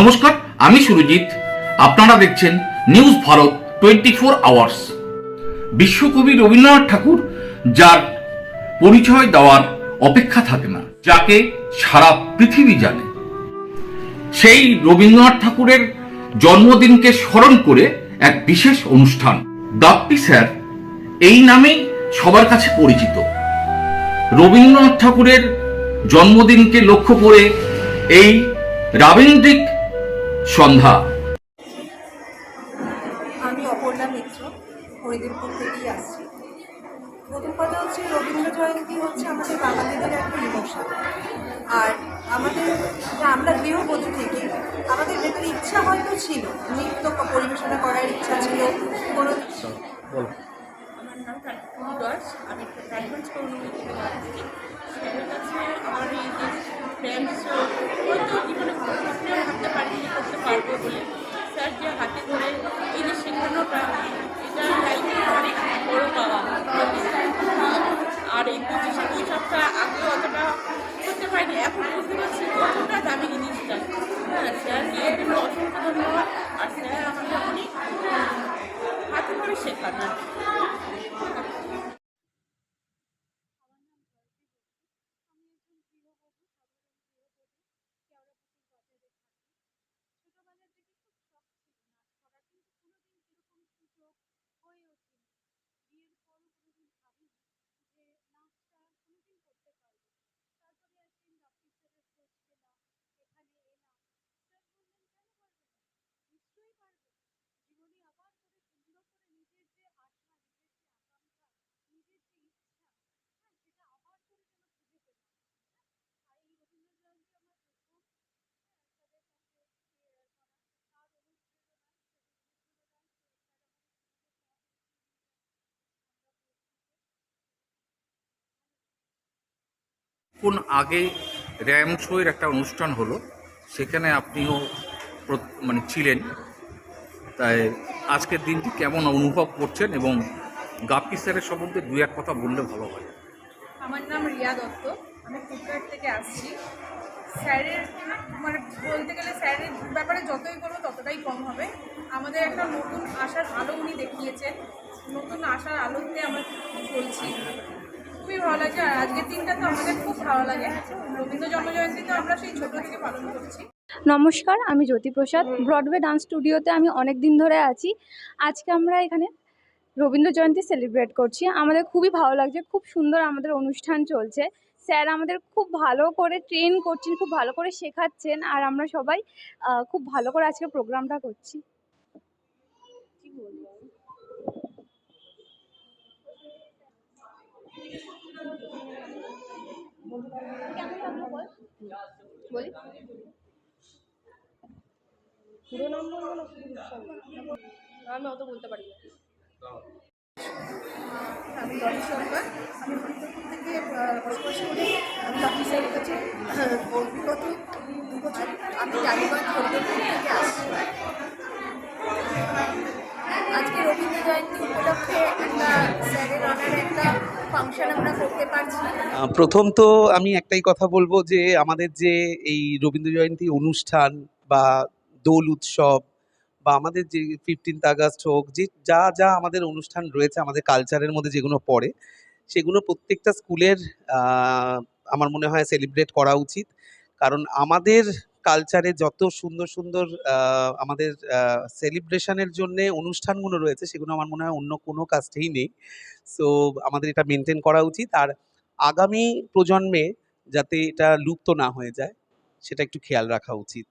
নমস্কার, আমি সুরজিৎ। আপনারা দেখছেন news Bharat twenty four hours. বিশ্বকবি রবীন্দ্রনাথ ঠাকুর যার পরিচয় দেওয়ার অপেক্ষা থাকে না, যাকে সারা পৃথিবী জানে। সেই রবীন্দ্রনাথ ঠাকুরের জন্মদিনকে স্মরণ করে এক বিশেষ অনুষ্ঠান। গাপ্পি স্যার এই নামেই সবার কাছে পরিচিত। রবীন্দ্রনাথ ঠাকুরের জন্মদিনকে লক্ষ্য করে এই রাবীন্দ্রিক সন্ধ্যা। আমি অপর্ণা মিত্র হরিদেবপুর থেকেই আসছি। প্রথম কথা হচ্ছে রবীন্দ্র জয়ন্তী হচ্ছে আমাদের বাঙালিদের একটা ইমোশন। আর আমাদের আমরা গৃহবধূ থেকে আমাদের ভেতরে ইচ্ছা হয়তো ছিল নৃত্য পরিবেশনা করার ইচ্ছা ছিল কোনো আমার নাম কালী দাস আমি একটা প্রাইভেট Sẽ có. আর কি। কোন আগে র্যাম শোয়ের একটা অনুষ্ঠান হলো, সেখানে আপনিও মানে ছিলেন। তাই আজকের দিনটি কেমন অনুভব করছেন এবং গাপ্পি স্যারের সম্বন্ধে দু এক কথা বললে ভালো হয়। আমার নাম রিয়া দত্ত। আমি ফুটকার্ট থেকে আসছি। স্যারের মানে বলতে গেলে স্যারের ব্যাপারে যতই করব ততটাই কম হবে। আমাদের একটা নতুন আশার আলো উনি দেখিয়েছেন। নতুন আশার আলোতে আমরা চলছি খুবই ভালো লাগছে আর আজকের দিনটা তো আমাদের খুব ভালো লাগে। রবীন্দ্র জন্মজয়ন্তী তো আমরা সেই ছোটো থেকে পালন করছি। নমস্কার, আমি জ্যোতিপ্রসাদ। ব্রডওয়ে ডান্স স্টুডিওতে আমি অনেক দিন ধরে আছি। আজকে আমরা এখানে রবীন্দ্র জয়ন্তী সেলিব্রেট করছি। আমাদের খুবই ভালো লাগছে, খুব সুন্দর আমাদের অনুষ্ঠান চলছে। স্যার আমাদের খুব ভালো করে ট্রেন করছেন, খুব ভালো করে শেখাচ্ছেন আর আমরা সবাই খুব ভালো করে আজকে প্রোগ্রামটা করছি। কেমন লাগল বল? বলি পুরো নাম বলব না আমি অত বলতে পারি না। আমি ডলি সরকার আমি ফরিদপুর থেকে বসবাস করি আমি অফিসের কাছে বিগত দু বছর? আমি টালিগঞ্জ প্রথম তো আমি একটাই কথা বলব যে আমাদের যে এই রবীন্দ্র জয়ন্তী অনুষ্ঠান বা দোল উৎসব বা আমাদের যে ফিফটিন্থ আগস্ট হোক, যে যা যা আমাদের অনুষ্ঠান রয়েছে, আমাদের কালচারের মধ্যে যেগুলো পড়ে, সেগুলো প্রত্যেকটা স্কুলের আমার মনে হয় সেলিব্রেট করা উচিত। কারণ আমাদের কালচারে যত সুন্দর সুন্দর আমাদের সেলিব্রেশনের জন্য অনুষ্ঠানগুলো রয়েছে, সেগুলো আমার মনে হয় অন্য কোনো কাস্টেই নেই। সো আমাদের এটা মেনটেন করা উচিত। আর আগামী প্রজন্মে যাতে এটা লুপ্ত না হয়ে যায়, সেটা একটু খেয়াল রাখা উচিত।